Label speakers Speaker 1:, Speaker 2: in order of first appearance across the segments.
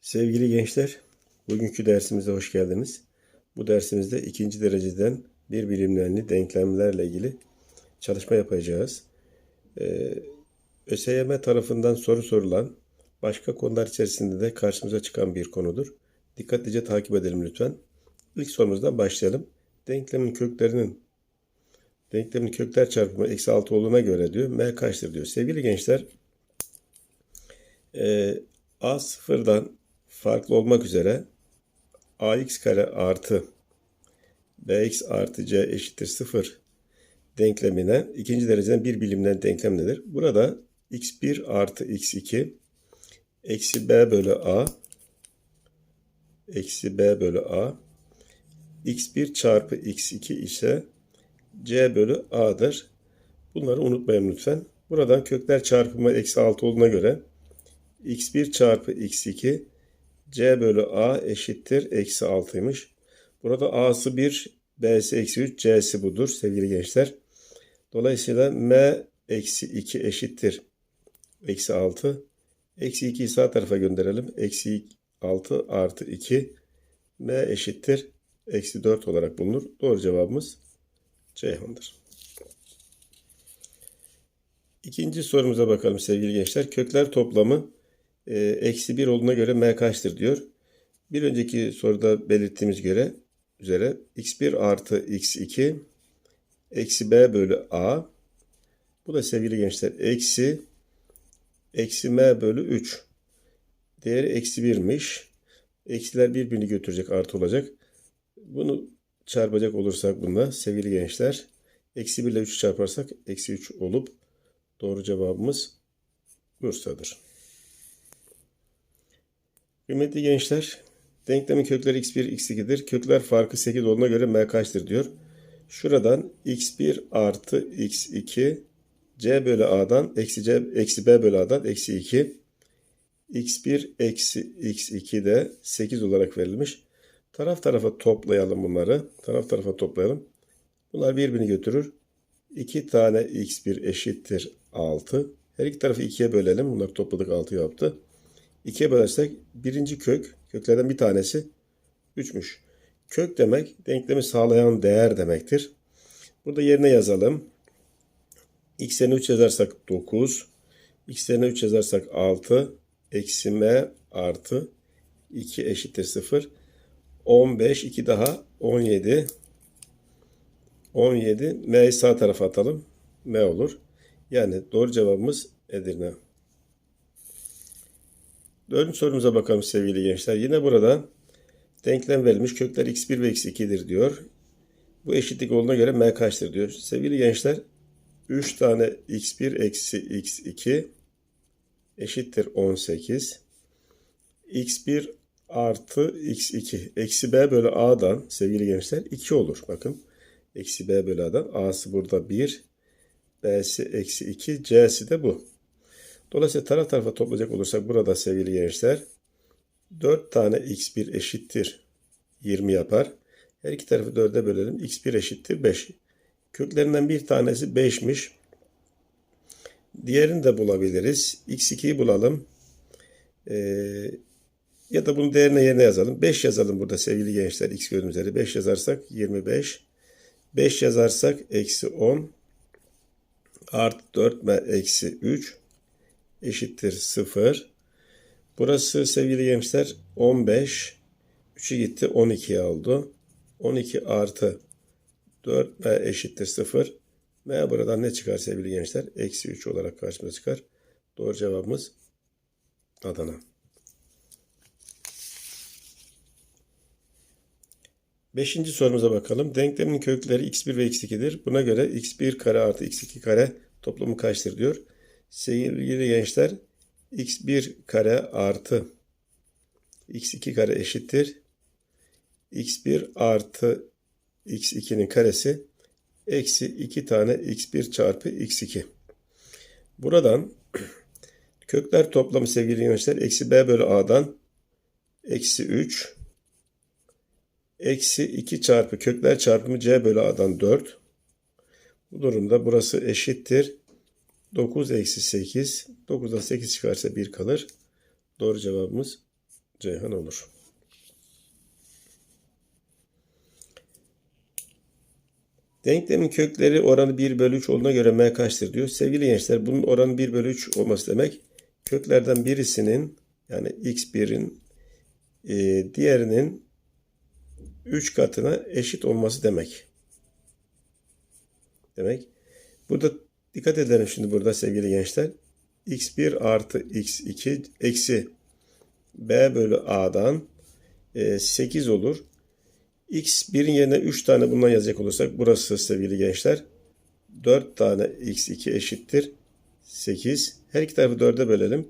Speaker 1: Sevgili gençler, bugünkü dersimize hoş geldiniz. Bu dersimizde ikinci dereceden bir bilimlerini denklemlerle ilgili çalışma yapacağız. Ee, ÖSYM tarafından soru sorulan, başka konular içerisinde de karşımıza çıkan bir konudur. Dikkatlice takip edelim lütfen. İlk sorumuzdan başlayalım. Denklemin köklerinin denklemin kökler çarpımı eksi 6 olduğuna göre diyor m kaçtır diyor. Sevgili gençler, e, a sıfırdan farklı olmak üzere ax kare artı bx artı c eşittir 0 denklemine ikinci dereceden bir bilimden denklem nedir? Burada x1 artı x2 eksi b bölü a eksi b bölü a x1 çarpı x2 ise c bölü a'dır. Bunları unutmayın lütfen. Buradan kökler çarpımı eksi 6 olduğuna göre x1 çarpı x2 c bölü a eşittir eksi 6'ymış. Burada a'sı 1, b'si eksi 3, c'si budur sevgili gençler. Dolayısıyla m eksi 2 eşittir eksi 6. Eksi 2'yi sağ tarafa gönderelim. Eksi 6 artı 2 m eşittir eksi 4 olarak bulunur. Doğru cevabımız Ceyhan'dır. İkinci sorumuza bakalım sevgili gençler. Kökler toplamı eksi 1 olduğuna göre m kaçtır diyor. Bir önceki soruda belirttiğimiz göre üzere x1 artı x2 eksi b bölü a bu da sevgili gençler eksi eksi m bölü 3 değeri eksi 1'miş. Eksiler birbirini götürecek artı olacak. Bunu çarpacak olursak bunda sevgili gençler eksi 1 ile 3 çarparsak eksi 3 olup doğru cevabımız Bursa'dır. Kıymetli gençler, denklemin kökleri x1, x2'dir. Kökler farkı 8 olduğuna göre m kaçtır diyor. Şuradan x1 artı x2 c bölü a'dan eksi, c, eksi b bölü a'dan eksi 2 x1 eksi x2 de 8 olarak verilmiş. Taraf tarafa toplayalım bunları. Taraf tarafa toplayalım. Bunlar birbirini götürür. 2 tane x1 eşittir 6. Her iki tarafı 2'ye bölelim. Bunları topladık 6 yaptı. 2'ye bölersek birinci kök, köklerden bir tanesi 3'müş. Kök demek denklemi sağlayan değer demektir. Burada yerine yazalım. x yerine 3 yazarsak 9. x yerine 3 yazarsak 6. Eksi m artı 2 eşittir 0. 15, 2 daha 17. 17. M'yi sağ tarafa atalım. M olur. Yani doğru cevabımız Edirne. Dördüncü sorumuza bakalım sevgili gençler. Yine burada denklem verilmiş. Kökler x1 ve x2'dir diyor. Bu eşitlik olduğuna göre m kaçtır diyor. Sevgili gençler 3 tane x1 eksi x2 eşittir 18. x1 artı x2 eksi b bölü a'dan sevgili gençler 2 olur. Bakın eksi b bölü a'dan a'sı burada 1 b'si eksi 2 c'si de bu. Dolayısıyla taraf tarafa toplayacak olursak burada sevgili gençler 4 tane x1 eşittir 20 yapar. Her iki tarafı 4'e bölelim. x1 eşittir 5. Köklerinden bir tanesi 5'miş. Diğerini de bulabiliriz. x2'yi bulalım. Ee, ya da bunu değerine yerine yazalım. 5 yazalım burada sevgili gençler. x gördüğümüz yere 5 yazarsak 25. 5 yazarsak eksi 10. Artı 4 ve eksi 3 eşittir 0. Burası sevgili gençler 15. 3'ü gitti 12 oldu. 12 artı 4 m eşittir 0. M buradan ne çıkar sevgili gençler? Eksi 3 olarak karşımıza çıkar. Doğru cevabımız Adana. Beşinci sorumuza bakalım. Denklemin kökleri x1 ve x2'dir. Buna göre x1 kare artı x2 kare toplamı kaçtır diyor. Sevgili gençler x1 kare artı x2 kare eşittir. x1 artı x2'nin karesi eksi 2 tane x1 çarpı x2. Buradan kökler toplamı sevgili gençler eksi b bölü a'dan eksi 3 eksi 2 çarpı kökler çarpımı c bölü a'dan 4. Bu durumda burası eşittir. 9 eksi 8. 9'dan 8 çıkarsa 1 kalır. Doğru cevabımız Ceyhan olur. Denklemin kökleri oranı 1 bölü 3 olduğuna göre m kaçtır diyor. Sevgili gençler bunun oranı 1 bölü 3 olması demek köklerden birisinin yani x1'in e, diğerinin 3 katına eşit olması demek. Demek. Burada dikkat edelim şimdi burada sevgili gençler. x1 artı x2 eksi b bölü a'dan e, 8 olur. x1'in yerine 3 tane bundan yazacak olursak burası sevgili gençler 4 tane x2 eşittir 8. Her iki tarafı 4'e bölelim.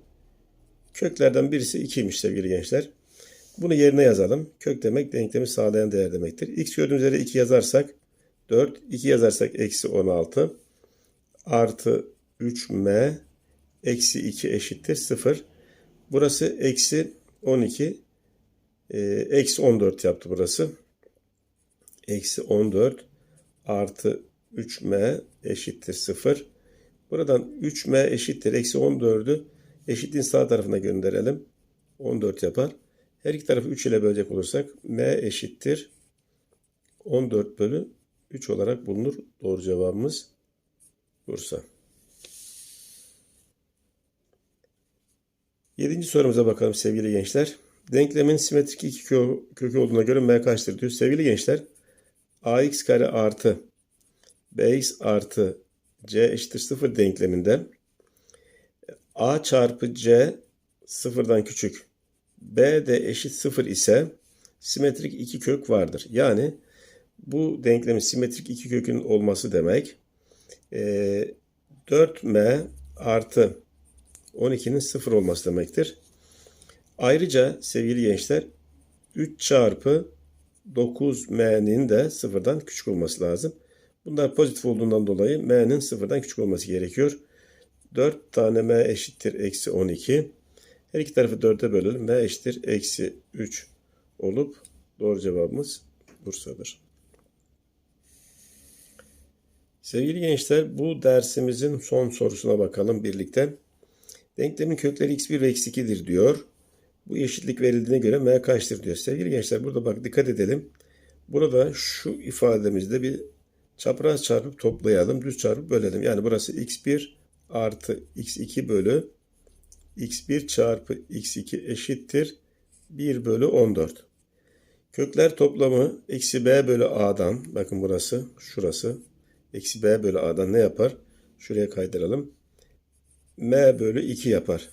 Speaker 1: Köklerden birisi 2'ymiş sevgili gençler. Bunu yerine yazalım. Kök demek denklemi sağlayan değer demektir. x gördüğümüz yere 2 yazarsak 4. 2 yazarsak eksi 16. Artı 3m eksi 2 eşittir 0. Burası eksi 12. E, eksi 14 yaptı burası. Eksi 14 artı 3m eşittir 0. Buradan 3m eşittir. Eksi 14'ü eşitliğin sağ tarafına gönderelim. 14 yapar. Her iki tarafı 3 ile bölecek olursak m eşittir 14 bölü 3 olarak bulunur. Doğru cevabımız Bursa. Yedinci sorumuza bakalım sevgili gençler. Denklemin simetrik iki kö kökü olduğuna göre m kaçtır diyor. Sevgili gençler ax kare artı bx artı c eşittir 0 denkleminde a çarpı c sıfırdan küçük b de eşit 0 ise simetrik iki kök vardır. Yani bu denklemin simetrik iki kökün olması demek e, 4m artı 12'nin 0 olması demektir. Ayrıca sevgili gençler 3 çarpı 9m'nin de sıfırdan küçük olması lazım. Bunlar pozitif olduğundan dolayı m'nin sıfırdan küçük olması gerekiyor. 4 tane m eşittir eksi 12. Her iki tarafı 4'e bölelim. m eşittir eksi 3 olup doğru cevabımız Bursa'dır. Sevgili gençler bu dersimizin son sorusuna bakalım birlikte. Denklemin kökleri x1 ve x2'dir diyor. Bu eşitlik verildiğine göre m kaçtır diyor. Sevgili gençler burada bak dikkat edelim. Burada şu ifademizde bir çapraz çarpıp toplayalım. Düz çarpıp bölelim. Yani burası x1 artı x2 bölü x1 çarpı x2 eşittir 1 bölü 14. Kökler toplamı eksi b bölü a'dan bakın burası şurası eksi b bölü a'dan ne yapar? Şuraya kaydıralım. m bölü 2 yapar.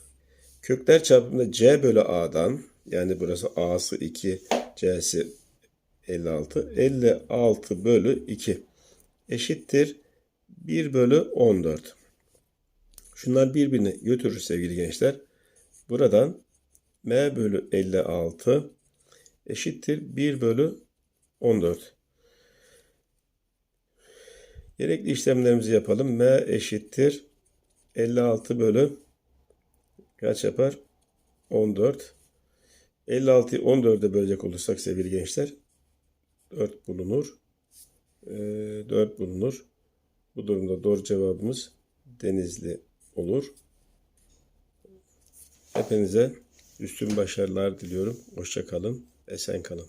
Speaker 1: Kökler çarpımında c bölü a'dan yani burası a'sı 2 c'si 56 56 bölü 2 eşittir 1 bölü 14. Şunlar birbirini götürür sevgili gençler. Buradan m bölü 56 eşittir 1 bölü 14. Gerekli işlemlerimizi yapalım. m eşittir 56 bölü kaç yapar? 14. 56'yı 14'e bölecek olursak sevgili gençler 4 bulunur. E, 4 bulunur. Bu durumda doğru cevabımız Denizli olur. Hepinize üstün başarılar diliyorum. Hoşça kalın. Esen kalın.